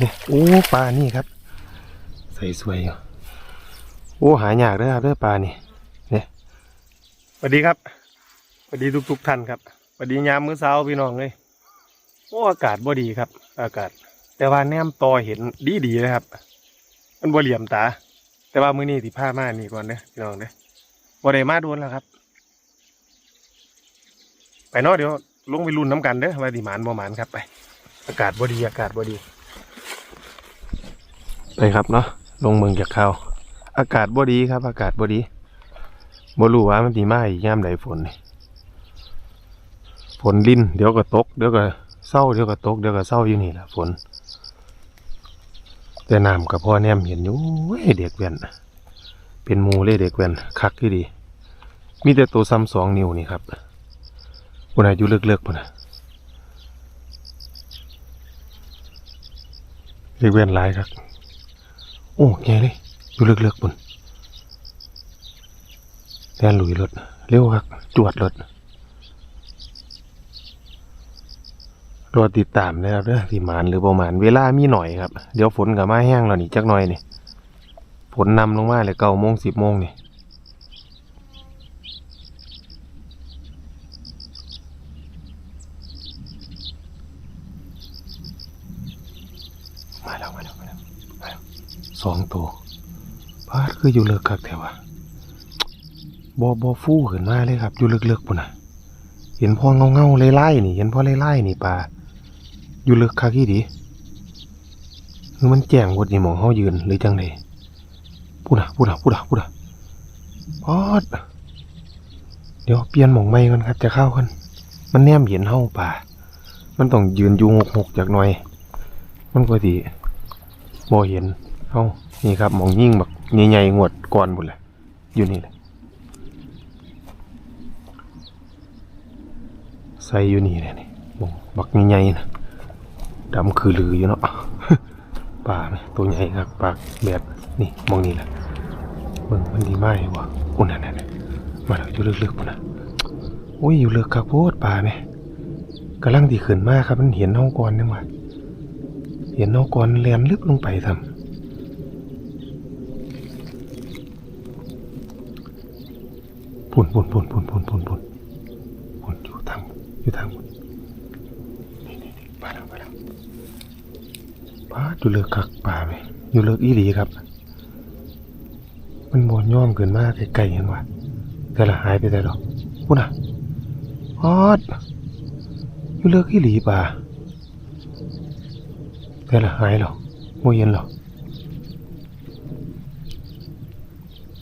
เนี่ยโอ้ปลานี่ครับ ใส่สวยอยู่โอ้หายากเด้อครับเด้อปลานี่เนี่ยสวัสดีครับสวัสดีทุกทุกๆท่านครับสวัสดียามมื้อเช้าพี่น้องเลยโอ้อากาศบ่ดีครับ อากาศ แต่ว่าแนมตอเห็นดีดีๆเลยครับ มันบ่เหลี่ยมตา แต่ว่ามื้อนี้สิพามานี่ก่อนเด้อพี่น้องเด้อบ่ได้มาโดนแล้วครับ ไปเนาะเดี๋ยวลงไปรุ่นน้ำกันเด้อว่าสิหมานบ่หมานครับไป อากาศบ่ดีอากาศบ่ดี ไปครับเนาะลงเมืองจากเขาอากาศบ่ดีครับ อากาศบ่ดีบ่รู้ว่ามันสิมาอีกย่ามใดฝนฝนลิ้นเดี๋ยวก็ตก เดี๋ยวก็เศร้าเดี๋ยวก็ตกเดี๋ยวก็เศร้าอยู่นี่แหละฝน แต่น้ำกับพ่อแนมเห็นอยู่เว้ยเด็กแว่นเป็นมูเลยเด็กแว่นคักที่ดี มีแต่ตัวซ้ำสองนิ้วนี่ครับปุ่นอายุเลิกๆปุ่นนะเด็กแว่นหลายครับ โอ้แกเลยอยู่เลือกๆปุ่นแล่นลุยรถเร็วครับจวดรถรอติดตามนะครับเด้อที่มานหรือประมาณเวลามีหน่อยครับ เดี๋ยวฝนกับมาแห้งแล้วนี่จักหน่อยนี่ฝนนำลงมาเลยเก้าโมงสิบโมงนี่มาแล้วมาแล้วมาแล้วมาแล้ว สองตัวพาดคืออยู่เลิกคักแถวะบอบอฟู่ขึ้นมาเลยครับ อยู่เลิกๆปุ่นนะเห็นพ่อเงาเงาๆไล่ๆนี่ เห็นพ่อไล่ๆนี่ปลาอยู่เลึกคักอีดีคือมันแจ้งวดนี่หมองเฮายืนหรือจังไดพูดอะพูดอะพูดอะพูดอะพอดเดี๋ยวเปลี่ยนหมองไม่กันครับ จะเข้ากันมันแนมเห็นเฮาป่า มันต้องยืนอยู่หกหกจากหน่อย มันก็ดีบ่เห็น เฮานี่ครับมองยิ่งแบักใหญ่ๆงวดก่อนหมดเลยอยู่นี่แหละใส่อยู่นี่เลยนี่มองบักใหญ่ๆนะดำคือลืออยู่เนาะปลาไหมตัวใหญ่ครับปลาแบบนี่มองนี่แหละเบิ่งมันดีมากเลยวะอุ่นนั่นนั่นมาแล้วอยู่ลึกๆปุ่นนะโอ้ยอยู่ลึกครับโพดปลาไหมกำลังดีขึ้นมากครับมันเห็นน้องกรนี่หว่าเห็นน้องกรแลนลึกลงไปทำ ปุ่นปุ่นปุ่นปุ่นปุ่นปุ่นปุ่นปุ่นอยู่ทางอยู่ทางปุ่นปลาแล้วปลาแล้วปลาอยู่เลือกคักปลาไหมอยู่เลือกอีหลีครับ มันบนย่อมเกินมากไกลๆเห็นวะแต่ละหายไปแต่ดอกพูดนะพอดอยู่เลือกอีหลีปลาแต่ละหายหรอโมเย็นหรอ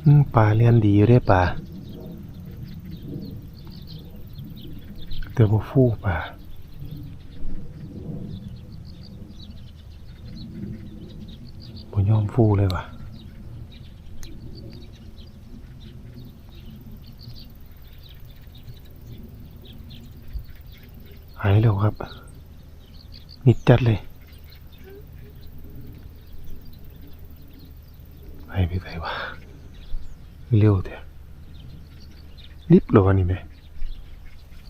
อืมปลาเลี้ยนดีอยู่ได้ปลา แต่บ่ฟูปลาผมยอมฟูเลยว่ะหายแล้วครับ นิดจัดเลยไปไปไหนวะเร็วเถอะรีบเลยวะนี่แม่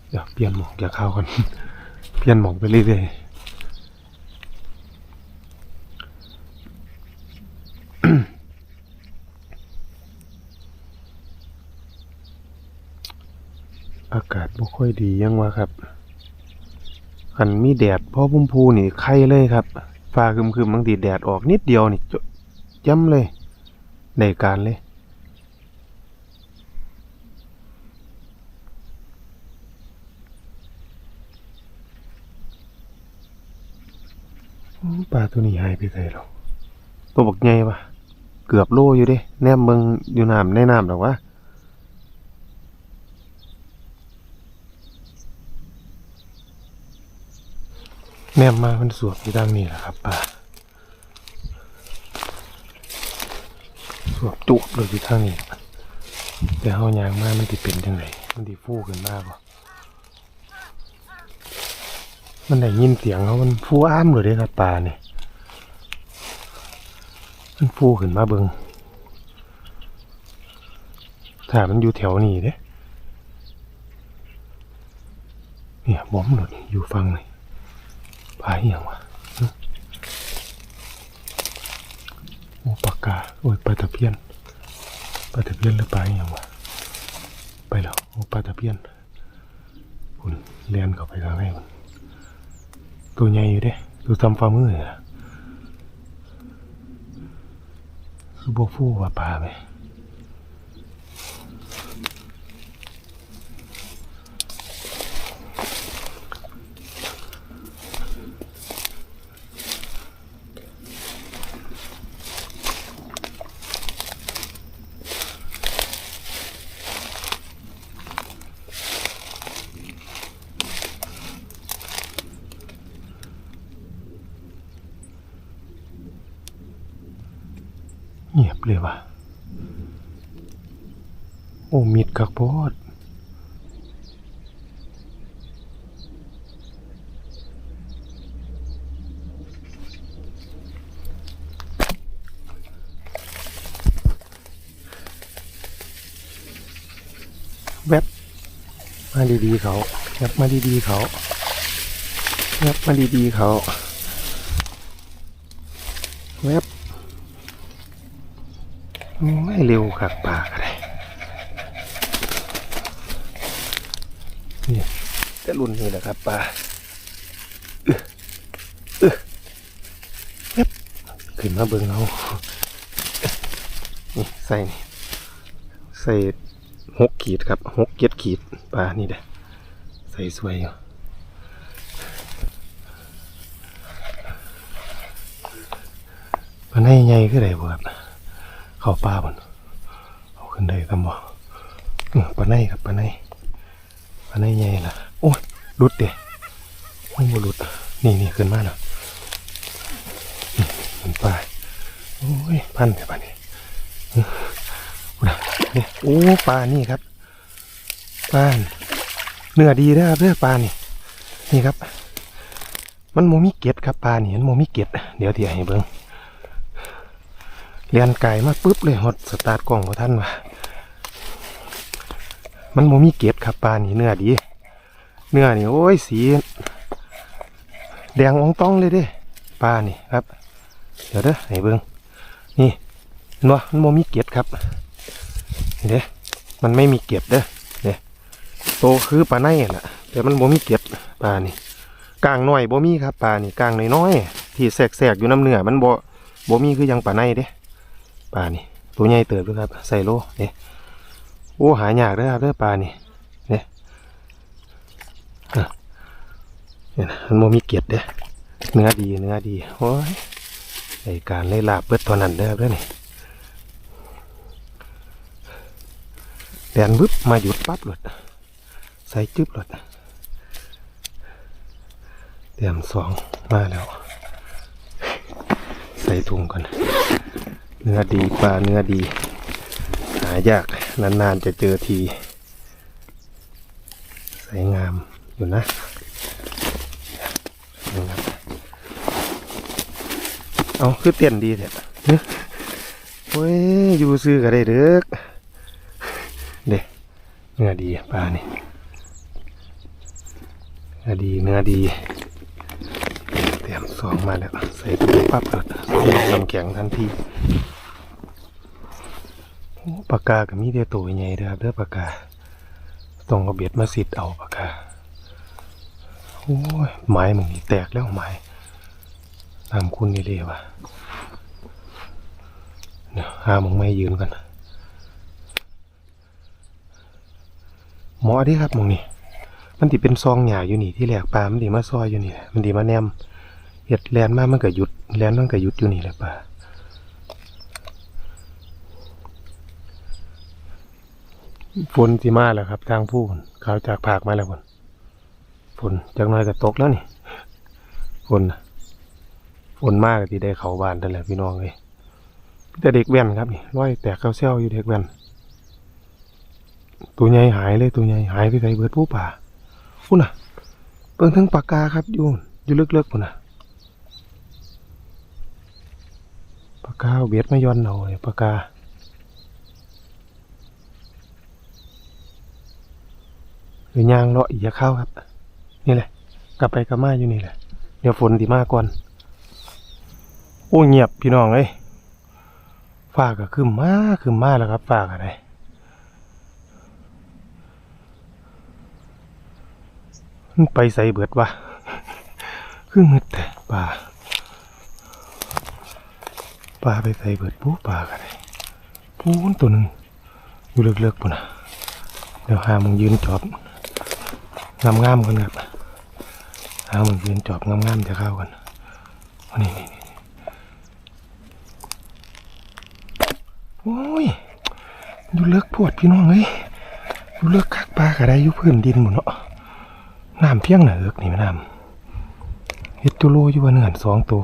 เดี๋ยวเปลี่ยนหมอกอย่าเข้ากัน เปลี่ยนหมอกไปเรื่อยอากาศไม่ค่อยดียังวะครับอันมีแดดพ่อพุ่มพูนี่ไข่เลยครับฟ้าคึมๆบางทีแดดออกนิดเดียวนี่จ้ำเลยในการเลย ปลาตัวนี้หายไปไหนหรอตัวบักใหญ่ปะเกือบโลอยู่เด้แนมเบิงอยู่น้ำในน้ำหรอวะแนมมามันสวบอยู่ด้านนี้แหละครับป่าสวบจุบเลยอยู่ทางนี้แต่เฮายางมามันติเป็นจังไงมันติฟูขึ้นมากบ่ มันได้ยินเสียงเขามันฟูอ้ามเลยเด้ครับป่านี่ยมันฟูขึ้นมาเบิงถ้ามันอยู่แถวนี้เด้เนี่ยบอมหลดอยู่ฟังเลยปลาอหย่างวะโอ้ปากกาโอ้ยปลาตะเพียนปลาตะเพียนหรือปลาอหย่างวะไปแล้วโอ้ปลาตะเพียนคุณเลียนเข้าไปทางไหนมัน ตัวใหญ่อยู่เด้ตัวทำฝ่ามืออะคือบ่ฟูว่าปลาไหม เงียบเลยว่ะ โอ้มิดกักโพดแวบมาดีๆเขาแวบมาดีๆเขาแวบมาดีๆเขาแวบ ไม่เร็วขักปากอะไรนี่แต่รุ่นนี้แหละครับปลาอึ๊ะอึ๊ะเย็บขึ้นมาเบิ่งเอานี่ใส่นี่ใส่หกขีดครับหกเจ็ดขีดปลานี่เด้อใส่สวยอยู่มันให้ใหญ่ขึ้นได้บ่ครับ เข้าป่าบนเอาขึ้นได้ทำบ่อื้อปลาในครับปลาในปลาในใหญ่ละโอ้ยหลุดเด้ไม่บ่หลุดนี่นี่ขึ้นมาแล้วนี่มันปลาโอ้ยพันแต่ปลานี่อื้ออุ๊ยนี่โอ้ปลานี่ครับปลาเนื้อดีนะครับเด้อปลานี่นี่ครับ มันโมมีเก็ดครับปลานี่มันโมมีเก็ดเดี๋ยวเดี๋ยวให้เบิ่ง เรียนไก่มาปุ๊บเลยฮอดสตาร์ทกล้องของท่านว่ะมันโมมีเกล็ดครับปลานี่เนื้อดี เนื้อนี่โอ้ยสี แดงอองต้องเลยเด้ปลานี่ครับ เดี๋ยวเด้อให้เบิ่งนี่หนบ่มันโมมีเกล็ดครับนี่เด้มันไม่มีเกล็ดเด้อเด้โตคือปลาในแหละแต่มันโมมีเกล็ดปลานี่กลางน้อยบ่มีครับปลานี่กลางน้อยๆที่แทรกๆอยู่น้ำเนื้อมันบ่บ่มีคือยังปลาในเด้ ปลานี่ตัวใหญ่เติบด้วยครับใส่โลเนี่ยโอ้หายากเด้อครับเด้อปลานี่เนี่ยอะเนี่ยมันโมมีเกียรติเด้เนื้อดีเนื้อดีโอ้ยในการไล่ลาบเบิดเท่านั้นเด้อครับเด้อนี่แดนบึ๊บมาหยุดปั๊บหลดใส่จึ๊บหลดเตรียมสองมาแล้ว ใส่ถุงก่อน เนื้อดีปลาเนื้อดี หายากนานๆจะเจอที สวยงามอยู่นะเอาคือเต้นดีแท้เฮ้ยอ้ยอยู่ซื้อก็ได้เด้อเด็เนื้อดีปลานี่เนื้อดีเนื้อดีเตรียมสองมาแล้วใส่ถุงปั๊บแล้วน้ำแข็งทันที ปากกาก็มีเดียวตัวใหญ่เด้อครับเด้อปากกาต้องเอาเบ็ดมาสิดเอาปากกาโอ้ยไม้มึงนี่แตกแล้วไม้ตามคุณนี่เลยว่ะเดี๋ยวหามึงไม่ยืนกันหมอดิครับมึงนี่มันติเป็นซองหยาอยู่นี่ที่แหลกปลามันดีมาซอยอยู่นี่มันดีมาแนมเห็ดแลนมากมันก็หยุดแลนมันก็หยุดอยู่นี่แหละปลา ฝนสิมาแล้วครับ ทางผู้คนเขาจากภาคมาแล้วคนฝนจากน้อยก็ตกแล้วนี่ฝนน่ะฝนมากที่ได้เขาบานนั่นแหละพี่น้องเลยแต่เด็กแว่นครับนี่ร้อยแตกเข้าเซลอยู่เด็กแว่นตัวใหญ่หายเลยตัวใหญ่หายไปใส่เบิดผู้ป่าพุ่นน่ะเปิงทั้งปากกาครับอยู่อยู่เลิกๆพุ่นน่ะปากกาเบียดไมาย้อนเอาเลยปากกา หรือยางเลาะอีกจะเข้าครับ นี่แหละ กลับไปกลับมาอยู่นี่แหละ เดี๋ยวฝนดีมากก่อน โอ้เงียบพี่น้องเอ้ยฟ้าก็ขึ้นมาขึ้นมาแล้วครับฟ้าก็ได้มันไปใส่เบิดวะคือมืดแต่ป่าป่าไปใส่เบิดปูป่าก็ได้ปูนตัวหนึ่งอยู่เลือกๆปุ่นนะเดี๋ยวหามึงยืนจอบ งามๆกันครับหามึงยืนจอบงามๆจะเข้ากันนี่นี่นี่โอ้ยอยู่เลือกปวดพี่น้องเอ้ยอยู่เลือกคักปลาก็ได้อยู่พื้นดินหมดเนาะน้ำเพียงหนาเอิกนี่แม่น้ำเฮ็ดตัวโลอยู่ว่าเนื้อนสองตัว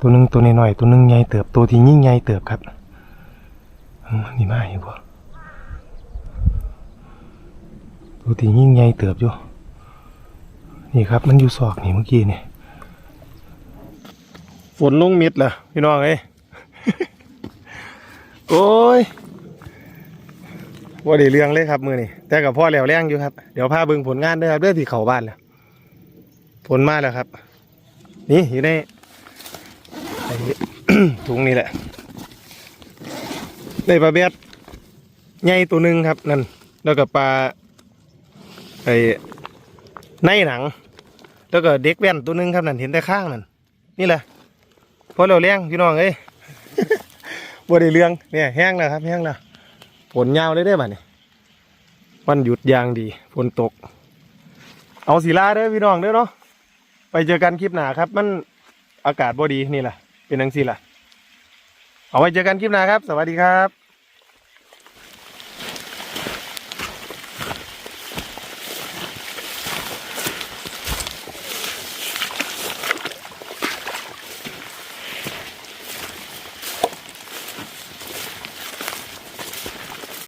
ตัวหนึ่งตัวน้อยๆตัวหนึ่งใหญ่เติบตัวที่ยิ่งใหญ่เติบครับอืมนี่มาอยู่บ่ ตัวที่ยิ่งใหญ่เติบอยู่ นี่ครับมันอยู่ซอกนี่เมื่อกี้นี่ฝนลงมิดล่ะพี่น้องเอ้โอ้ยว่าด้เรื่องเลยครับมือนี่แต่กับพ่อแล้วแรงอยู่ครับ เดี๋ยวพาเบิ่งผลงานด้วยครับเด้อที่เขาบ้านแล้วผลมาแล้วครับ นี่อยู่ในถุงนี่แหละได้ปลาเบ็ดใหญ่ตัวหนึ่งครับนั่นแล้วก็ปลา ไอ้ในหนัง แล้วก็เด็กแว่นตัวหนึ่งครับนั่นเห็นแต่ข้างนั่นนี่แหละพอเราเลี้ยงพี่น้องเอ้ยบ่ได้เรื่องเนี่ยแห้งแล้วครับแห้งแล้วฝนยาวเลยได้บ่เนี่ยวันหยุดยางดีฝนตก เอาสีลาเด้อพี่น้องเด้อเนาะไปเจอกันคลิปหน้าครับ มันอากาศบดีนี่แหละเป็นนังสิล่ะ เอาไว้เจอกันคลิปหน้าครับ สวัสดีครับ